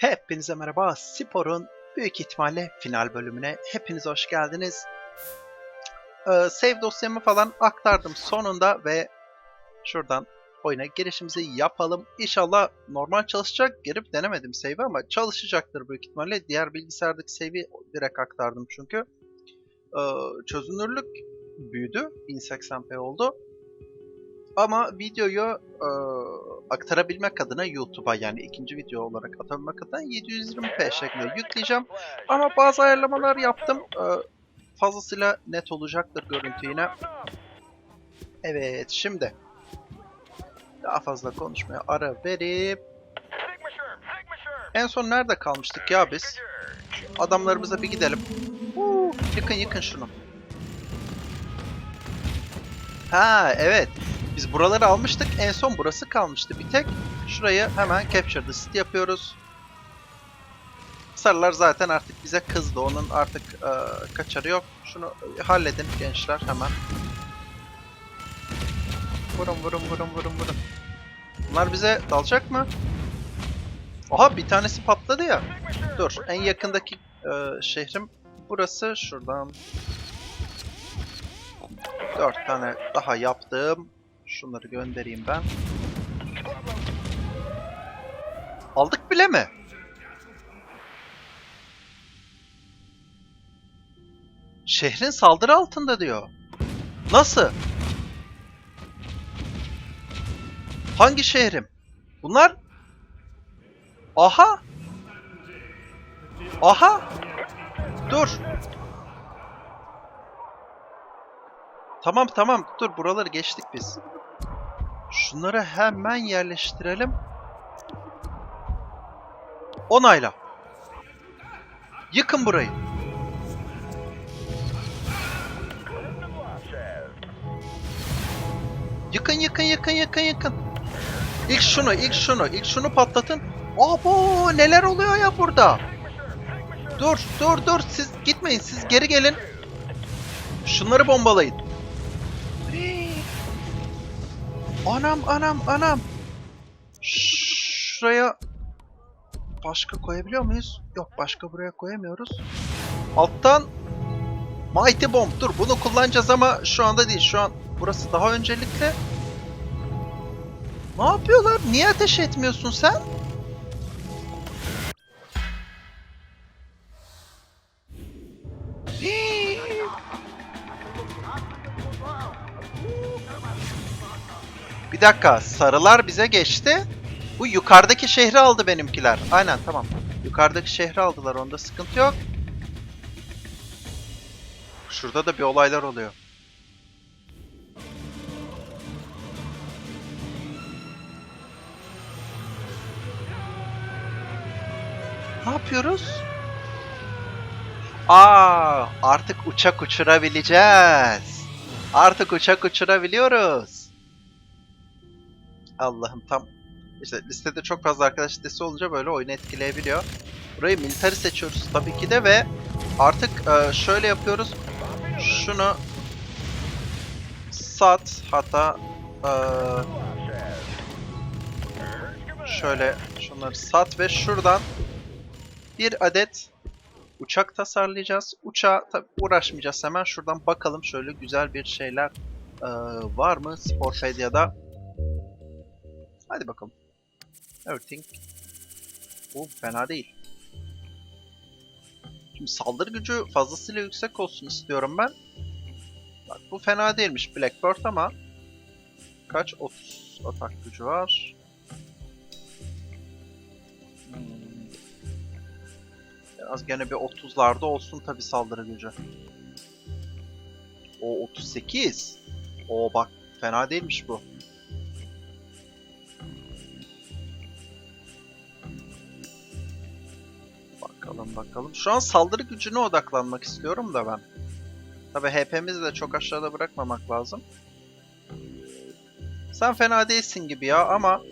Hepinize merhaba. Spor'un büyük ihtimalle final bölümüne hepiniz hoş geldiniz. Ee, save dosyamı falan aktardım sonunda ve şuradan oyuna girişimizi yapalım. İnşallah normal çalışacak. Girip denemedim save'i ama çalışacaktır büyük ihtimalle. Diğer bilgisayardaki save'i direkt aktardım çünkü. Ee, çözünürlük büyüdü. 1080p oldu. Ama videoyu e, aktarabilmek adına YouTube'a yani ikinci video olarak atabilmek adına 720p şeklinde yükleyeceğim. Ama bazı ayarlamalar yaptım. E, fazlasıyla net olacaktır görüntü yine. Evet şimdi daha fazla konuşmaya ara verip en son nerede kalmıştık ya biz? Adamlarımıza bir gidelim. Huu, yıkın yıkın şunu. Ha evet. Biz buraları almıştık. En son burası kalmıştı bir tek. Şurayı hemen Capture the City yapıyoruz. Sarılar zaten artık bize kızdı. Onun artık e, kaçarı yok. Şunu halledin gençler hemen. Vurun vurun vurun vurun vurun. Bunlar bize dalacak mı? Aha bir tanesi patladı ya. Dur en yakındaki e, şehrim burası. Şuradan Dört tane daha yaptım. Şunları göndereyim ben. Aldık bile mi? Şehrin saldırı altında diyor. Nasıl? Hangi şehrim? Bunlar? Aha! Aha! Dur. Tamam tamam dur buraları geçtik biz. Şunları hemen yerleştirelim. Onayla. Yıkın burayı. Yıkın yıkın yıkın yıkın yıkın. İlk şunu ilk şunu ilk şunu patlatın. Abo neler oluyor ya burada? Dur dur dur siz gitmeyin siz geri gelin. Şunları bombalayın. Anam anam anam. Şuraya başka koyabiliyor muyuz? Yok başka buraya koyamıyoruz. Alttan Mighty Bomb. Dur bunu kullanacağız ama şu anda değil. Şu an burası daha öncelikli. Ne yapıyorlar? Niye ateş etmiyorsun sen? Bir dakika, sarılar bize geçti. Bu yukarıdaki şehri aldı benimkiler. Aynen tamam. Yukarıdaki şehri aldılar, onda sıkıntı yok. Şurada da bir olaylar oluyor. Ne yapıyoruz? Aa, artık uçak uçurabileceğiz. Artık uçak uçurabiliyoruz. Allah'ım tam işte listede çok fazla arkadaş listesi olunca böyle oyunu etkileyebiliyor. Burayı military seçiyoruz tabii ki de ve artık e, şöyle yapıyoruz. Şunu sat hatta e, şöyle şunları sat ve şuradan bir adet uçak tasarlayacağız. Uçağa tabii uğraşmayacağız hemen. Şuradan bakalım şöyle güzel bir şeyler e, var mı Sportpedia'da. Hadi bakalım. Everything. Bu fena değil. Şimdi saldırı gücü fazlasıyla yüksek olsun istiyorum ben. Bak bu fena değilmiş Blackbird ama kaç? 30 atak gücü var. Hmm. Biraz gene bir 30'larda olsun tabi saldırı gücü. O 38. O bak fena değilmiş bu. Bakalım bakalım. Şu an saldırı gücüne odaklanmak istiyorum da ben. Tabi HP'mizi de çok aşağıda bırakmamak lazım. Sen fena değilsin gibi ya ama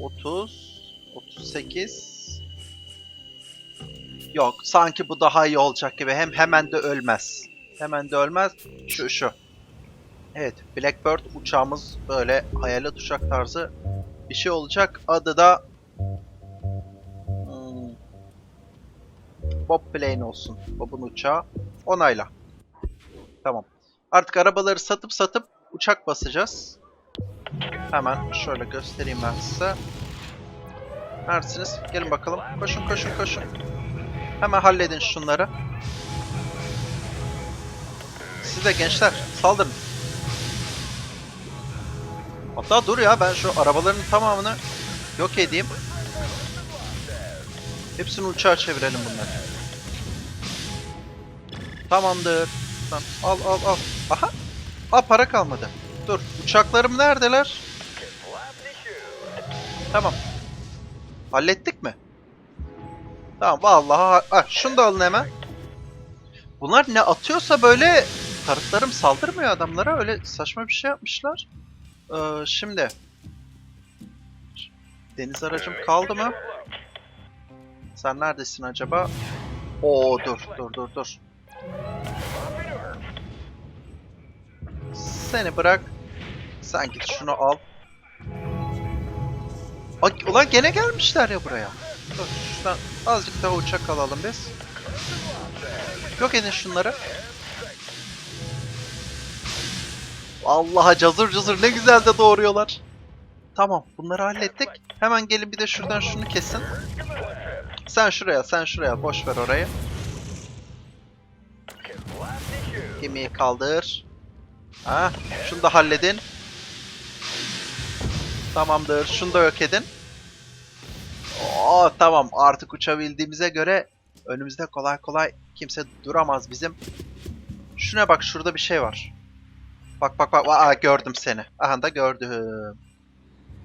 30 38 Yok sanki bu daha iyi olacak gibi. Hem hemen de ölmez. Hemen de ölmez. Şu şu. Evet Blackbird uçağımız böyle hayalet uçak tarzı bir şey olacak. Adı da Bob Plane olsun. Bob'un uçağı. Onayla. Tamam. Artık arabaları satıp satıp uçak basacağız. Hemen şöyle göstereyim ben size. Neredesiniz? Gelin bakalım. Koşun koşun koşun. Hemen halledin şunları. Siz de gençler saldırın. Hatta dur ya ben şu arabaların tamamını yok edeyim. Hepsini uçağa çevirelim bunları. Tamamdır. Tamam. Al al al. Aha. Aa para kalmadı. Dur. Uçaklarım neredeler? Tamam. Hallettik mi? Tamam vallahi ah, şunu da alın hemen. Bunlar ne atıyorsa böyle tarıtlarım saldırmıyor adamlara. Öyle saçma bir şey yapmışlar. Ee, şimdi deniz aracım kaldı mı? Sen neredesin acaba? Oo dur dur dur dur. Seni bırak. Sen git şunu al. Ay, ulan gene gelmişler ya buraya. Dur şuradan azıcık daha uçak alalım biz. Yok edin şunları. Allah'a cazır cazır ne güzel de doğuruyorlar. Tamam bunları hallettik. Hemen gelin bir de şuradan şunu kesin. Sen şuraya sen şuraya boş ver orayı. Gemiyi kaldır. Ha, şunu da halledin. Tamamdır. Şunu da yok edin. Oo, tamam. Artık uçabildiğimize göre önümüzde kolay kolay kimse duramaz bizim. Şuna bak şurada bir şey var. Bak bak bak. Aa, gördüm seni. Aha da gördüm.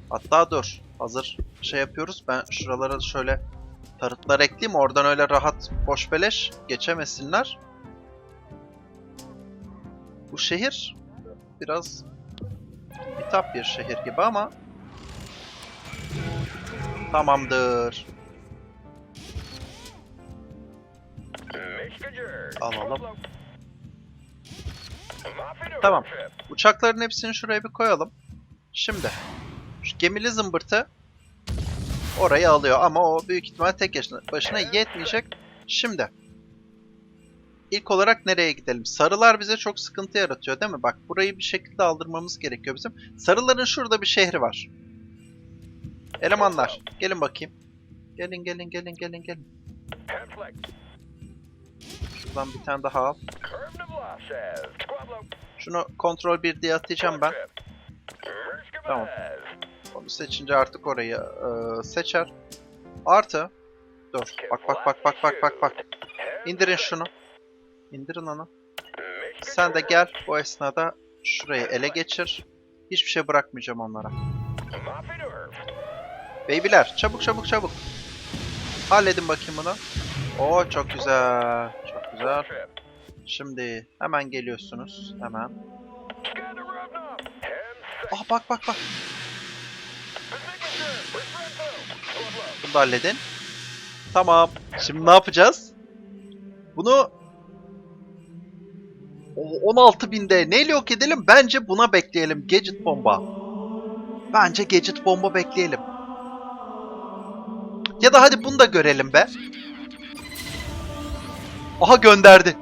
Hatta dur. Hazır şey yapıyoruz. Ben şuralara şöyle tarıtlar ekleyeyim. Oradan öyle rahat boş beleş geçemesinler. Bu şehir biraz hitap bir şehir gibi ama tamamdır. Alalım. Tamam. Uçakların hepsini şuraya bir koyalım. Şimdi şu gemili zımbırtı orayı alıyor ama o büyük ihtimal tek başına yetmeyecek. Şimdi ilk olarak nereye gidelim? Sarılar bize çok sıkıntı yaratıyor değil mi? Bak burayı bir şekilde aldırmamız gerekiyor bizim. Sarıların şurada bir şehri var. Elemanlar gelin bakayım. Gelin gelin gelin gelin gelin. Şuradan bir tane daha al. Şunu kontrol 1 diye atacağım ben. Tamam. Onu seçince artık orayı e, seçer. Artı. Dur. Bak bak bak bak bak bak bak. İndirin şunu. İndirin onu. Sen de gel bu esnada şurayı ele geçir. Hiçbir şey bırakmayacağım onlara. Beybiler çabuk çabuk çabuk. Halledin bakayım bunu. Oo çok güzel. Çok güzel. Şimdi hemen geliyorsunuz. Hemen. Ah bak bak bak. Bunu da halledin. Tamam. Şimdi ne yapacağız? Bunu o 16.000'de neyle yok edelim? Bence buna bekleyelim. Gadget bomba. Bence gadget bomba bekleyelim. Ya da hadi bunu da görelim be. Aha gönderdi.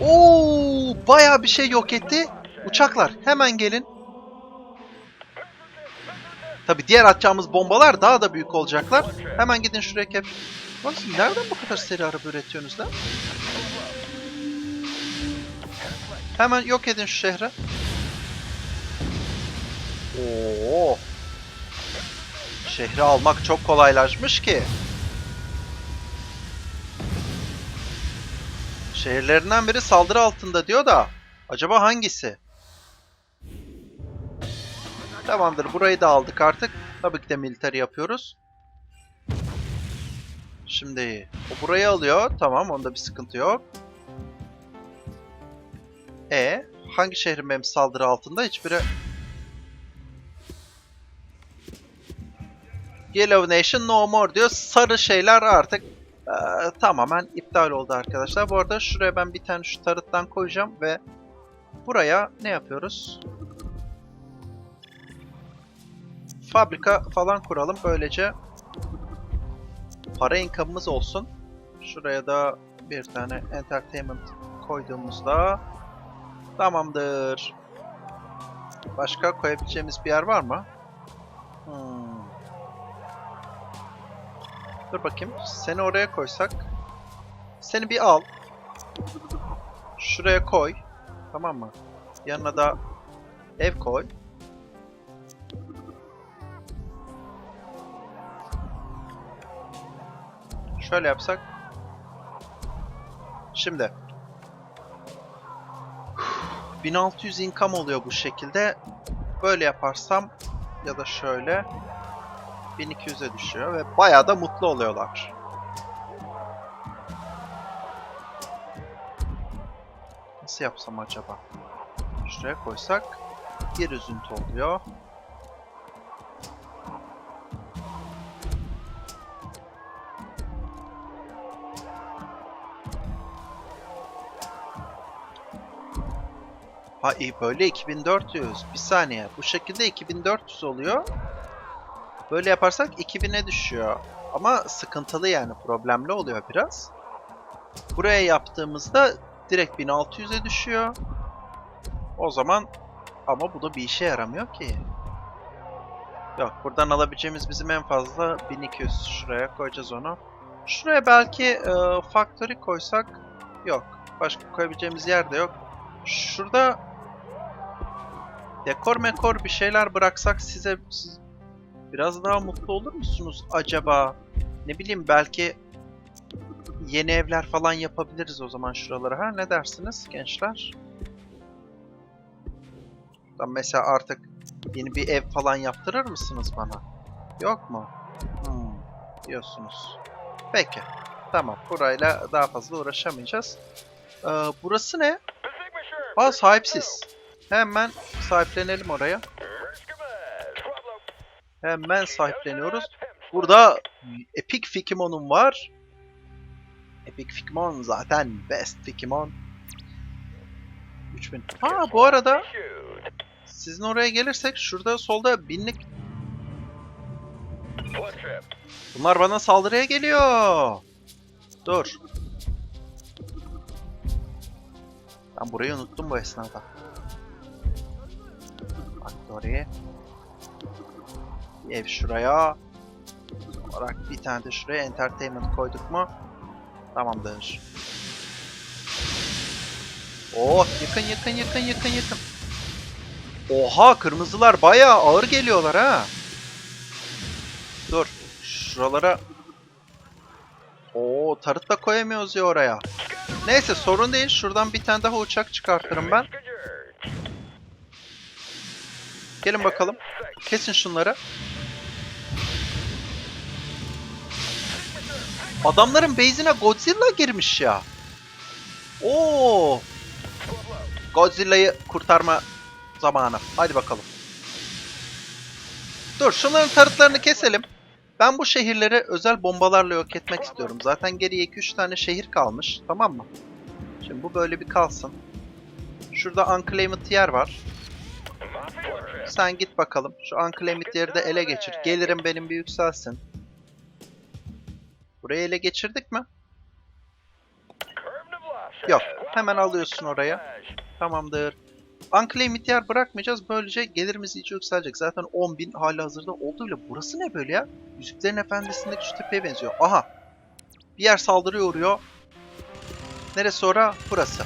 Oo, bayağı bir şey yok etti. Uçaklar hemen gelin. Tabi diğer atacağımız bombalar daha da büyük olacaklar. Hemen gidin şuraya kep. Lan siz nereden bu kadar seri araba üretiyorsunuz lan? Hemen yok edin şu şehri. Oo. Şehri almak çok kolaylaşmış ki. Şehirlerinden biri saldırı altında diyor da acaba hangisi? Tamamdır burayı da aldık artık. Tabii ki de military yapıyoruz. Şimdi o burayı alıyor. Tamam onda bir sıkıntı yok. E hangi şehrin benim saldırı altında? Hiçbiri Yellow Nation no more diyor. Sarı şeyler artık e, tamamen iptal oldu arkadaşlar. Bu arada şuraya ben bir tane şu tarıttan koyacağım ve buraya ne yapıyoruz? Fabrika falan kuralım. Böylece para income'ımız olsun. Şuraya da bir tane entertainment koyduğumuzda tamamdır. Başka koyabileceğimiz bir yer var mı? Hmm. Dur bakayım. Seni oraya koysak. Seni bir al. Şuraya koy. Tamam mı? Yanına da ev koy. Şöyle yapsak. Şimdi. 1600 income oluyor bu şekilde. Böyle yaparsam ya da şöyle 1200'e düşüyor ve bayağı da mutlu oluyorlar. Nasıl yapsam acaba? Şuraya koysak bir üzüntü oluyor. Ha iyi böyle 2400. Bir saniye. Bu şekilde 2400 oluyor. Böyle yaparsak 2000'e düşüyor. Ama sıkıntılı yani problemli oluyor biraz. Buraya yaptığımızda direkt 1600'e düşüyor. O zaman ama bu da bir işe yaramıyor ki. Yok buradan alabileceğimiz bizim en fazla 1200. Şuraya koyacağız onu. Şuraya belki e, factory koysak yok. Başka koyabileceğimiz yer de yok. Şurada dekor mekor bir şeyler bıraksak size siz biraz daha mutlu olur musunuz acaba? Ne bileyim belki yeni evler falan yapabiliriz o zaman şuralara. Ha ne dersiniz gençler? Lan mesela artık yeni bir ev falan yaptırır mısınız bana? Yok mu? Hmm, diyorsunuz. Peki. Tamam. Burayla daha fazla uğraşamayacağız. Ee, burası ne? Aa sahipsiz. Hemen sahiplenelim oraya. Hemen sahipleniyoruz. Burada Epic Fikimon'um var. Epic Fikimon zaten best Fikimon. 3000. Ha bu arada sizin oraya gelirsek şurada solda binlik Bunlar bana saldırıya geliyor. Dur. Ben burayı unuttum bu esnada. Factory. Bir ev şuraya. Olarak bir tane de şuraya entertainment koyduk mu? Tamamdır. Oh yakın yakın yakın yakın yakın. Oha kırmızılar bayağı ağır geliyorlar ha. Dur. Şuralara Oo tarıt da koyamıyoruz ya oraya. Neyse sorun değil. Şuradan bir tane daha uçak çıkartırım ben. Gelin bakalım. Kesin şunları. Adamların base'ine Godzilla girmiş ya. Oo. Godzilla'yı kurtarma zamanı. Hadi bakalım. Dur şunların tarıtlarını keselim. Ben bu şehirleri özel bombalarla yok etmek istiyorum. Zaten geriye 2-3 tane şehir kalmış. Tamam mı? Şimdi bu böyle bir kalsın. Şurada Unclaimed yer var. Sen git bakalım. Şu Unclaimed yeri de ele geçir. Gelirim benim bir yükselsin. Burayı ele geçirdik mi? Yok. Hemen alıyorsun oraya. Tamamdır. Unclaimed yer bırakmayacağız. Böylece gelirimiz iyice yükselecek. Zaten 10.000 hali hazırda oldu bile. Burası ne böyle ya? Yüzüklerin Efendisi'ndeki şu tepeye benziyor. Aha. Bir yer saldırıya uğruyor. Neresi ora? Burası.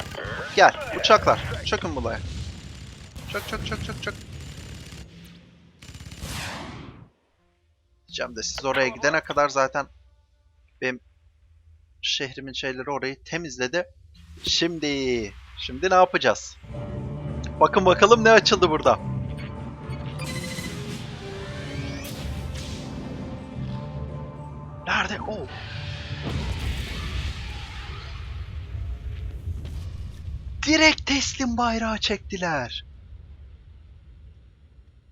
Gel. Uçaklar. Çökün buraya. Çök çök çök çök çök. Diyeceğim de siz oraya gidene kadar zaten benim şehrimin şeyleri orayı temizledi. Şimdi, şimdi ne yapacağız? Bakın bakalım ne açıldı burada. Nerede? Oh. Direkt teslim bayrağı çektiler.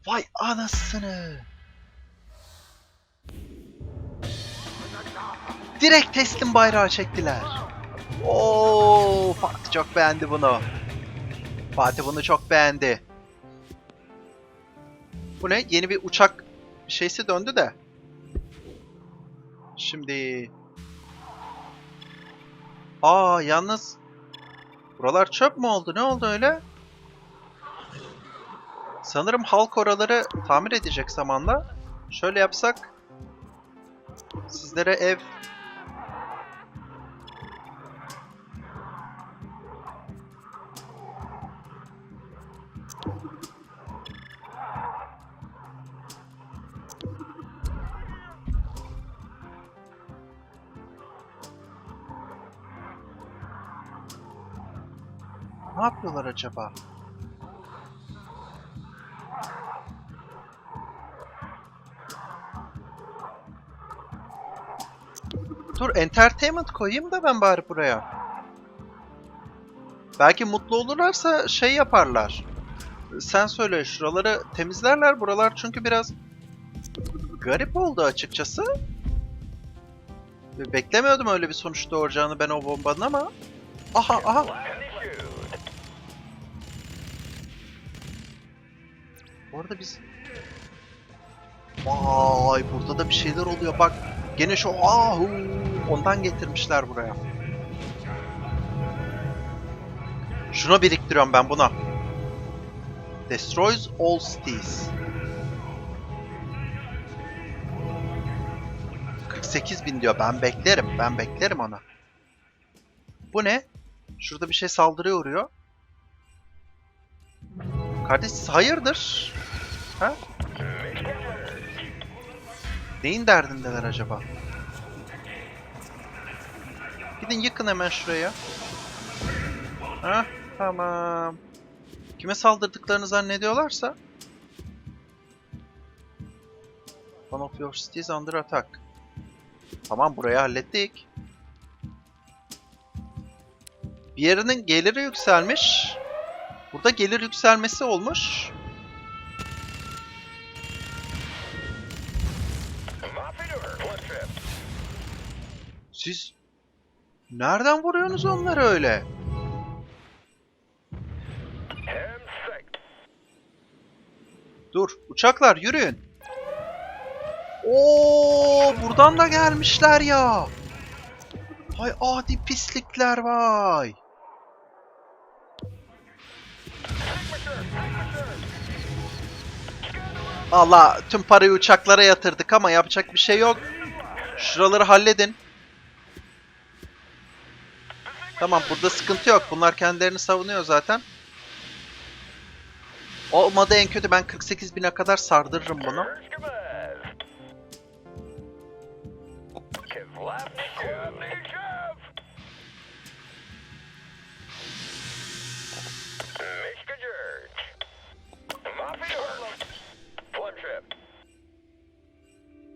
Vay anasını. Direkt teslim bayrağı çektiler. Oo, Fatih çok beğendi bunu. Fatih bunu çok beğendi. Bu ne? Yeni bir uçak şeysi döndü de. Şimdi... Aa yalnız... Buralar çöp mü oldu? Ne oldu öyle? Sanırım halk oraları tamir edecek zamanla. Şöyle yapsak... Sizlere ev... Ne yapıyorlar acaba? Entertainment koyayım da ben bari buraya. Belki mutlu olurlarsa şey yaparlar. Sen söyle şuraları temizlerler. Buralar çünkü biraz garip oldu açıkçası. Beklemiyordum öyle bir sonuç doğuracağını ben o bombanın ama. Aha aha. Bu arada biz... Vay burada da bir şeyler oluyor bak. Gene şu ahu ondan getirmişler buraya. Şuna biriktiriyorum ben buna. Destroys all cities. 48 bin diyor. Ben beklerim. Ben beklerim ona. Bu ne? Şurada bir şey saldırıya uğruyor. Kardeş hayırdır? Ha? Neyin derdindeler acaba? Gidin yıkın hemen şuraya. Ha? Tamam. Kime saldırdıklarını zannediyorlarsa One of your cities under attack. Tamam burayı hallettik. Bir yerinin geliri yükselmiş. Burada gelir yükselmesi olmuş. Siz nereden vuruyorsunuz onları öyle? Dur, uçaklar yürüyün. Oo, buradan da gelmişler ya. Hay adi pislikler vay. Allah tüm parayı uçaklara yatırdık ama yapacak bir şey yok. Şuraları halledin. Tamam burada sıkıntı yok. Bunlar kendilerini savunuyor zaten. Olmadı en kötü ben 48 bine kadar sardırırım bunu.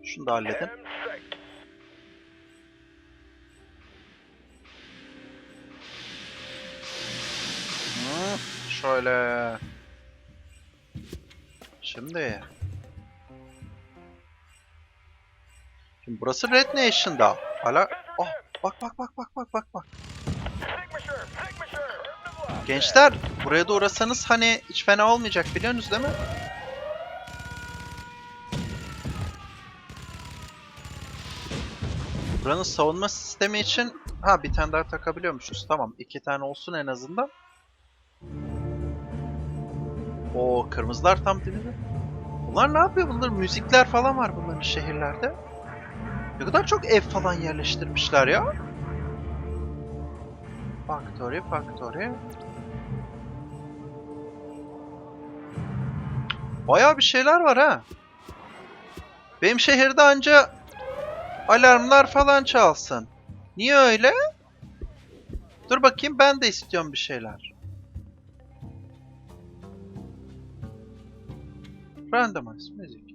Şunu da halledin. Şöyle. Şimdi. Şimdi burası Red Nation'da. Hala... Oh, bak bak bak bak bak bak bak. Gençler buraya da uğrasanız hani hiç fena olmayacak biliyorsunuz değil mi? Buranın savunma sistemi için ha bir tane daha takabiliyormuşuz. Tamam iki tane olsun en azından. O kırmızılar tam dibinde. Bunlar ne yapıyor? Bunlar müzikler falan var bunların şehirlerde. Ne kadar çok ev falan yerleştirmişler ya. Factory, factory. Bayağı bir şeyler var ha. Benim şehirde anca alarmlar falan çalsın. Niye öyle? Dur bakayım ben de istiyorum bir şeyler. Randomize müzik.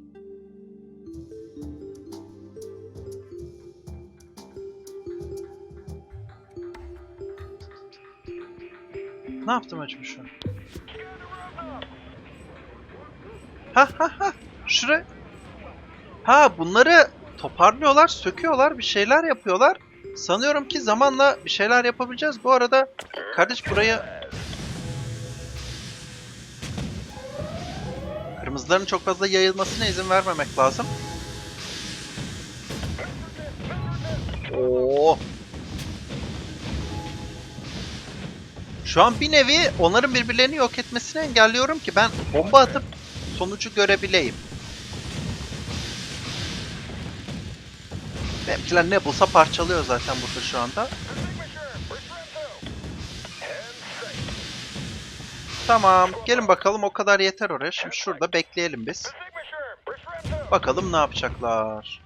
Ne yaptım acaba şu an? Ha ha ha. Şuraya. Ha bunları toparlıyorlar, söküyorlar, bir şeyler yapıyorlar. Sanıyorum ki zamanla bir şeyler yapabileceğiz. Bu arada kardeş burayı Kırmızıların çok fazla yayılmasına izin vermemek lazım. Oo. Şu an bir nevi onların birbirlerini yok etmesini engelliyorum ki ben bomba atıp sonucu görebileyim. Benimkiler ne bulsa parçalıyor zaten burada şu anda. Tamam, gelin bakalım o kadar yeter oraya. Şimdi şurada bekleyelim biz. Bakalım ne yapacaklar.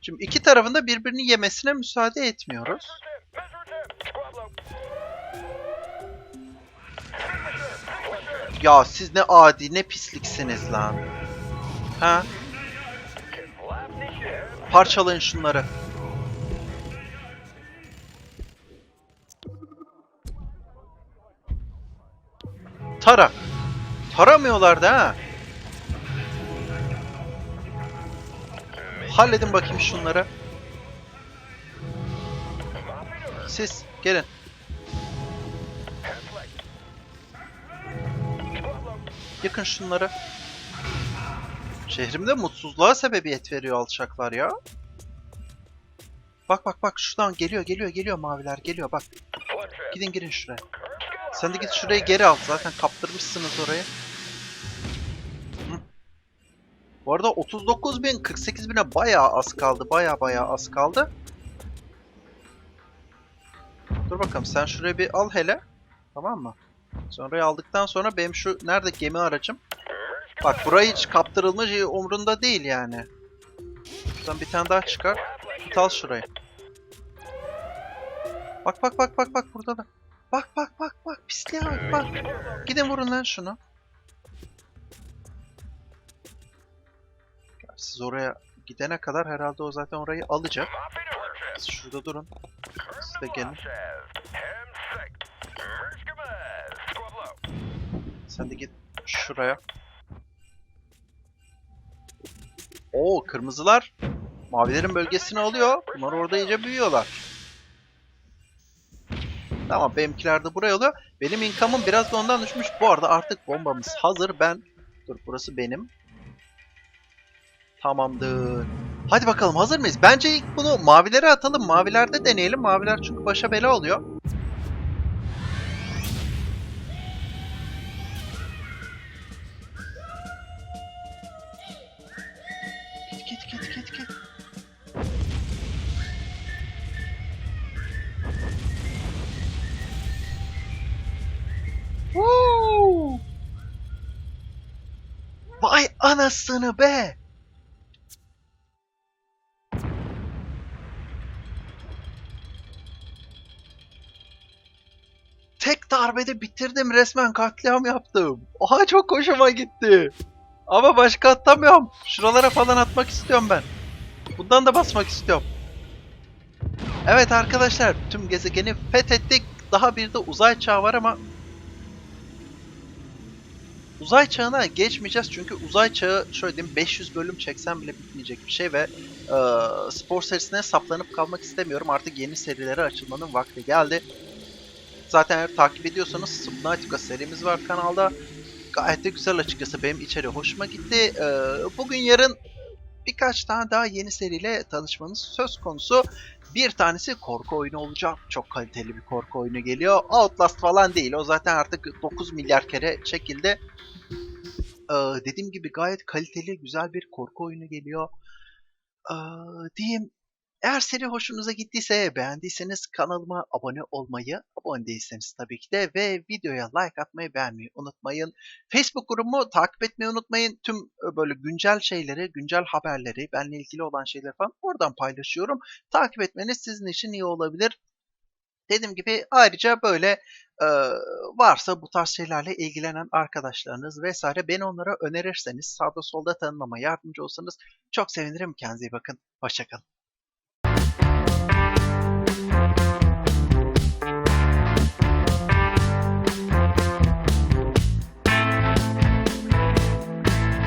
Şimdi iki tarafın da birbirini yemesine müsaade etmiyoruz. Ya siz ne adi ne pisliksiniz lan. Ha? Parçalayın şunları. Tara. Taramıyorlar da ha. Halledin bakayım şunları. Siz gelin. Yakın şunları. Şehrimde mutsuzluğa sebebiyet veriyor alçaklar ya. Bak bak bak şuradan geliyor geliyor geliyor maviler geliyor bak. Gidin girin şuraya. Sen de git şurayı geri al zaten kaptırmışsınız orayı. Bu arada 39 bin 48 bine bayağı az kaldı bayağı bayağı az kaldı. Dur bakalım sen şurayı bir al hele. Tamam mı? Sonra aldıktan sonra benim şu nerede gemi aracım? Bak burayı hiç kaptırılmış umrunda değil yani. Şuradan bir tane daha çıkar. Git al şurayı. Bak bak bak bak bak burada da. Bak bak bak bak pisliğe bak bak. Gidin vurun lan şunu. Siz oraya gidene kadar herhalde o zaten orayı alacak. Siz şurada durun. Siz de gelin. Sen de git şuraya. Oo kırmızılar mavilerin bölgesini alıyor. Bunlar orada iyice büyüyorlar. Tamam benimkiler de buraya alıyor. Benim income'ım biraz da ondan düşmüş. Bu arada artık bombamız hazır. Ben... Dur burası benim. Tamamdır. Hadi bakalım hazır mıyız? Bence ilk bunu mavilere atalım. Mavilerde deneyelim. Maviler çünkü başa bela oluyor. Vay anasını be! Tek darbede bitirdim resmen katliam yaptım. Oha çok hoşuma gitti. Ama başka atamıyorum. Şuralara falan atmak istiyorum ben. Bundan da basmak istiyorum. Evet arkadaşlar tüm gezegeni fethettik. Daha bir de uzay çağı var ama Uzay çağına geçmeyeceğiz çünkü uzay çağı şöyle diyeyim 500 bölüm çeksem bile bitmeyecek bir şey ve e, spor serisine saplanıp kalmak istemiyorum. Artık yeni serilere açılmanın vakti geldi. Zaten eğer takip ediyorsanız Subnautica serimiz var kanalda. Gayet de güzel açıkçası benim içeri hoşuma gitti. E, bugün yarın birkaç tane daha yeni seriyle tanışmanız söz konusu. Bir tanesi korku oyunu olacak. Çok kaliteli bir korku oyunu geliyor. Outlast falan değil. O zaten artık 9 milyar kere çekildi. Ee, dediğim gibi gayet kaliteli, güzel bir korku oyunu geliyor. Ee, diyeyim. Eğer seri hoşunuza gittiyse, beğendiyseniz kanalıma abone olmayı, abone değilseniz tabii ki de ve videoya like atmayı, beğenmeyi unutmayın. Facebook grubumu takip etmeyi unutmayın. Tüm e, böyle güncel şeyleri, güncel haberleri, benimle ilgili olan şeyleri falan oradan paylaşıyorum. Takip etmeniz sizin için iyi olabilir. Dediğim gibi ayrıca böyle e, varsa bu tarz şeylerle ilgilenen arkadaşlarınız vesaire beni onlara önerirseniz sağda solda tanımama yardımcı olsanız çok sevinirim. Kendinize iyi bakın. Hoşçakalın.